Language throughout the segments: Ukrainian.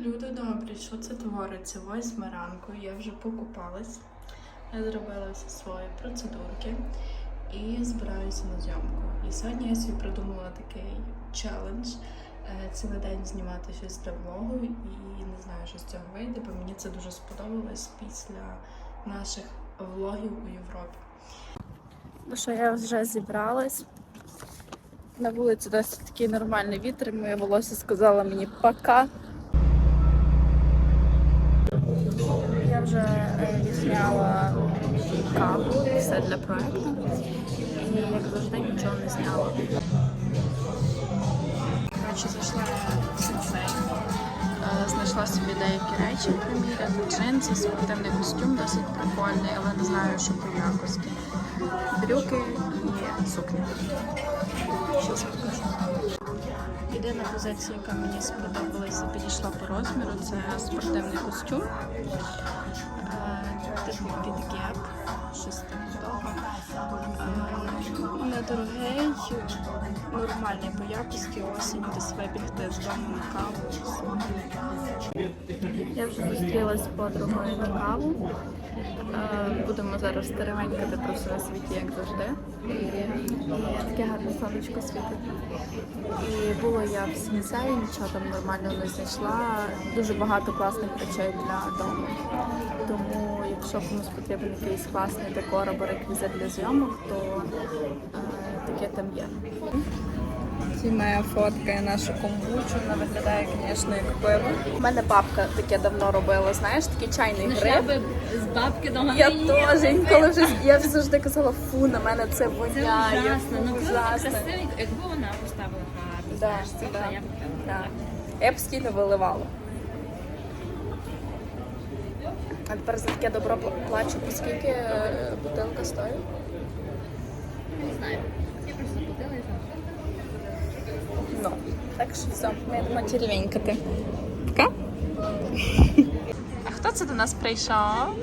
Люди добрі, що це твориться? Восьма ранку, я вже покупалась, я зробила всі свої процедурки і збираюся на зйомку. І сьогодні я собі придумала такий челендж е, цілий день знімати щось для влогу і не знаю, що з цього вийде, бо мені це дуже сподобалось після наших влогів у Європі. Ну що, я вже зібралась. На вулиці досить такий нормальний вітер, моє волосся сказала мені пока. Я вже відзняла каву, все для проекту. І як завжди нічого не зняла. Коротше, зайшла в сенсей. Е, Знайшла собі деякі речі приміряти. Джинси, спортивний костюм досить прикольний, але не знаю, що по якості. Брюки і сукня. Щас. Єдина позиція, яка мені сподобалася, підійшла по розміру, це спортивний костюм. Типу під геп, щось такого. Недорогий, нормальний по якості, осінь десь вибігти з дому на каву. Я вже зустрілася з подругою на каву. Будемо зараз теревенькати просто на світі, як завжди. І таке гарне сонечко світить. І було я в сенсеї, нічого там нормального не знайшла. Дуже багато класних речей для дому. Тому, якщо комусь потрібен якийсь класний декор або реквізит для зйомок, то е, таке там є. Ці моя фоткає нашу комбучу, вона виглядає, звісно, як пиво. У мене бабка таке давно робила, знаєш, такий чайний гриб. з бабки до Я теж інколи вже я завжди казала, фу, на мене це Це воняє. ужасно. Ну ужасно. якби вона поставила гарно. Да, знаєш, це да, я б да. Я б постійно виливала. А тепер за таке добро плачу, по скільки е, бутилка стоїть? не знаю. Я просто купила і знала. Ну, так що все, ми йдемо червенькати. Пока. А хто це до нас прийшов?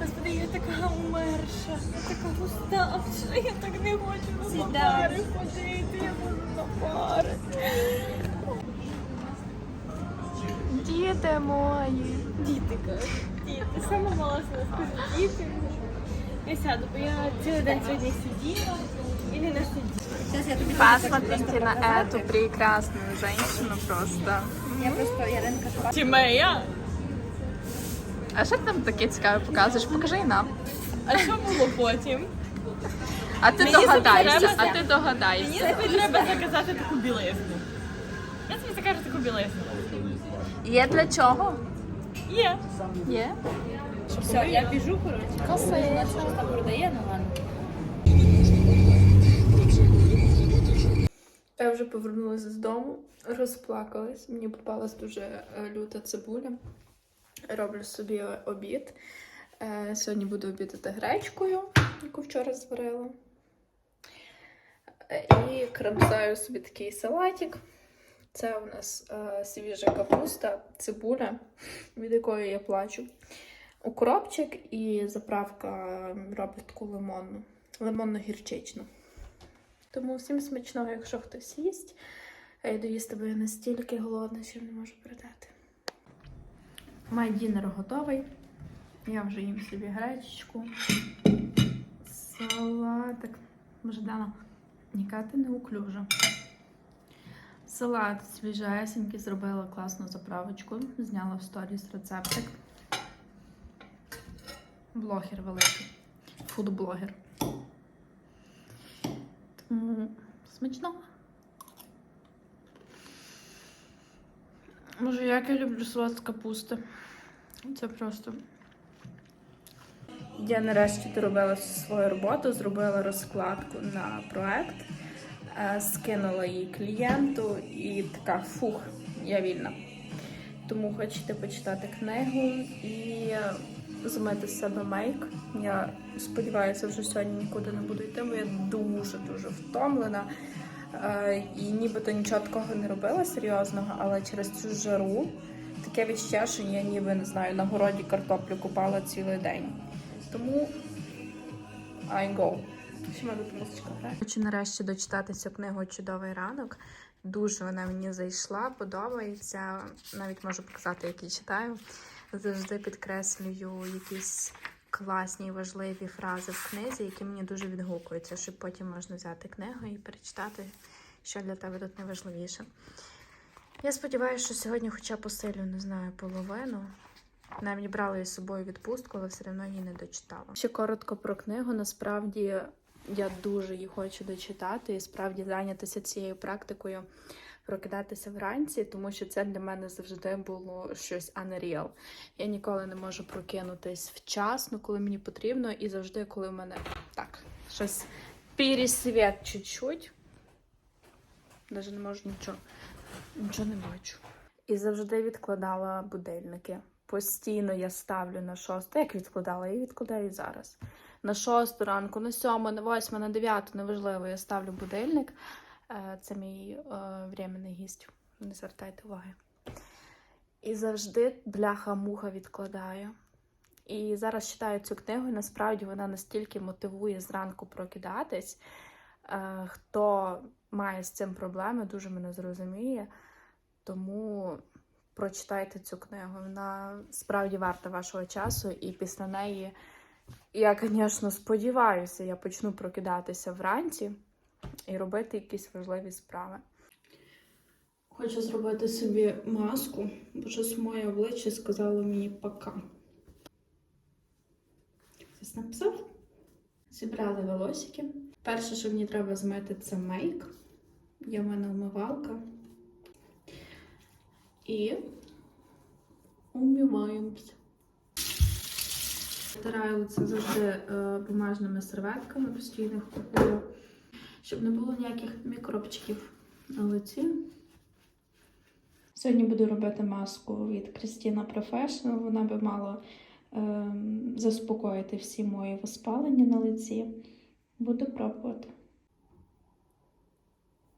Господи, я така умерша, я така уставша, я так не хочу на пари ходити, я можу на пари. Діти мої. Діти кажуть, діти. Саме мала скажу, діти. Я сяду, бо я цілий день сьогодні сиділа Зараз я тобі Посмотрите на эту прекрасную женщину просто. Я просто Яринка шла. Тімея. А що ти там таке цікаве показуєш? Покажи і нам. А що було потім? А ти Мені догадайся, а ти догадайся. Мені тобі треба заказати таку білизну. Я тобі закажу таку білизну. Є для чого? Є. Є. Все, я біжу, коротше. Красиво. Щось там продає, ну Я вже повернулася з дому, розплакалась. Мені попалась дуже е, люта цибуля. Роблю собі обід. Е, Сьогодні буду обідати гречкою, яку вчора зварила. Е, І крамсаю собі такий салатик. Це у нас свіжа капуста, цибуля, від якої я плачу. Укропчик і заправка робить таку лимонну, лимонно-гірчичну. Тому всім смачного, якщо хтось їсть. Я доїсти, бо я настільки голодна, що не можу передати. Май дінер готовий. Я вже їм собі гречечку. Салатик. Бождана, яка ти неуклюжа. Салат свіжесенький, зробила класну заправочку. Зняла в сторіс рецептик. Блогер великий. Фудблогер. Тому смачного. Може, як я люблю салат з капусти. Це просто. Я нарешті доробила свою роботу, зробила розкладку на проект, е, скинула її клієнту і така фух, я вільна. Тому хочете почитати книгу і змити з себе мейк. Я сподіваюся, вже сьогодні нікуди не буду йти, бо я дуже-дуже втомлена. Е, І нібито нічого такого не робила серйозного, але через цю жару таке відчуття, що я ніби не знаю, на городі картоплю купала цілий день. Тому I go. Ще. Хочу нарешті дочитати цю книгу Чудовий ранок. Дуже вона мені зайшла, подобається. Навіть можу показати, які читаю. Завжди підкреслюю якісь класні важливі фрази в книзі, які мені дуже відгукуються, щоб потім можна взяти книгу і перечитати, що для тебе тут найважливіше. Я сподіваюся, що сьогодні хоча посилю, не знаю, половину. Навіть брала її з собою відпустку, але все одно її не дочитала. Ще коротко про книгу. Насправді я дуже її хочу дочитати і справді зайнятися цією практикою, прокидатися вранці, тому що це для мене завжди було щось unreal. Я ніколи не можу прокинутись вчасно, коли мені потрібно, і завжди, коли в мене так, щось пересвіт чуть-чуть. Навіть не можу нічого, нічого не бачу. І завжди відкладала будильники. Постійно я ставлю на шосту. Як відкладала? Я відкладаю і зараз. На шосту ранку, на сьому, на восьму, на дев'яту, неважливо, я ставлю будильник. Е, Це мій е, временний гість. Не звертайте уваги. І завжди бляха-муха відкладаю. І зараз читаю цю книгу, і насправді вона настільки мотивує зранку прокидатись. Е, Хто має з цим проблеми, дуже мене зрозуміє. Тому прочитайте цю книгу. Вона справді варта вашого часу, і після неї я, звісно, сподіваюся, я почну прокидатися вранці і робити якісь важливі справи. Хочу зробити собі маску, бо щось моє обличчя сказало мені пока. Хтось написав? Зібрали волосики. Перше, що мені треба змити, це мейк. Є в мене умивалка. І умиваємося. Стараю це завжди е, бумажними серветками, постійно купую, щоб не було ніяких мікробчиків на лиці. Сьогодні буду робити маску від Christina Professional. Вона би мала е, заспокоїти всі мої воспалення на лиці. Буду пробувати.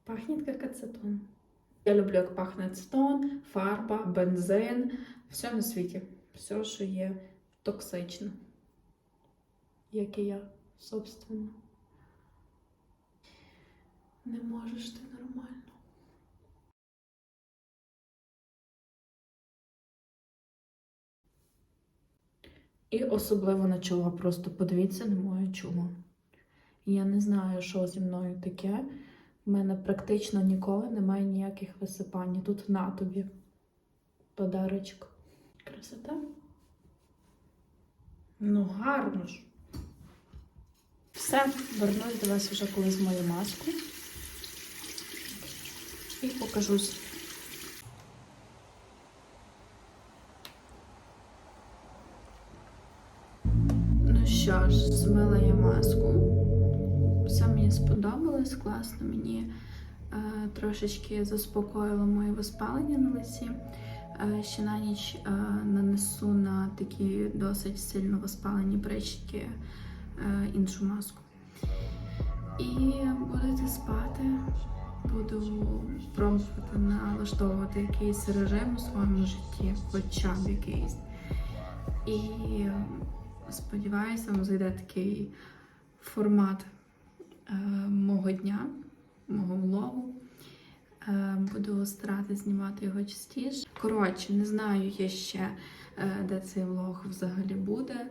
Пахне як ацетон. Я люблю, як пахне ацетон, фарба, бензин, все на світі. Все, що є токсично. Як і я, собственно. Не можеш ти нормально. І особливо на чоло. Просто подивіться на моє чоло. Я не знаю, що зі мною таке. У мене практично ніколи немає ніяких висипань. Тут на тобі подарочок. Красота. Ну, гарно ж. Все, вернусь до вас вже коли з мою маску. І покажусь. Ну що ж, змила я маску. Все мені сподобалось, класно. Мені е, трошечки заспокоїло моє воспалення на лиці. Е, ще на ніч е, нанесу на такі досить сильно воспалені прищики е, іншу маску. І будете спати. Буду пробувати налаштовувати якийсь режим у своєму житті, хоча б якийсь. І е, сподіваюся, зайде такий формат е, мого дня, мого влогу. Е, Буду старатися знімати його частіше. Коротше, не знаю я ще, е, де цей влог взагалі буде.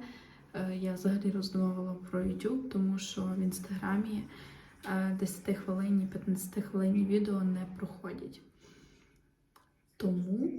Е, Я взагалі роздумувала про YouTube, тому що в інстаграмі 10 хвилинні, 15 хвилинні відео не проходять. Тому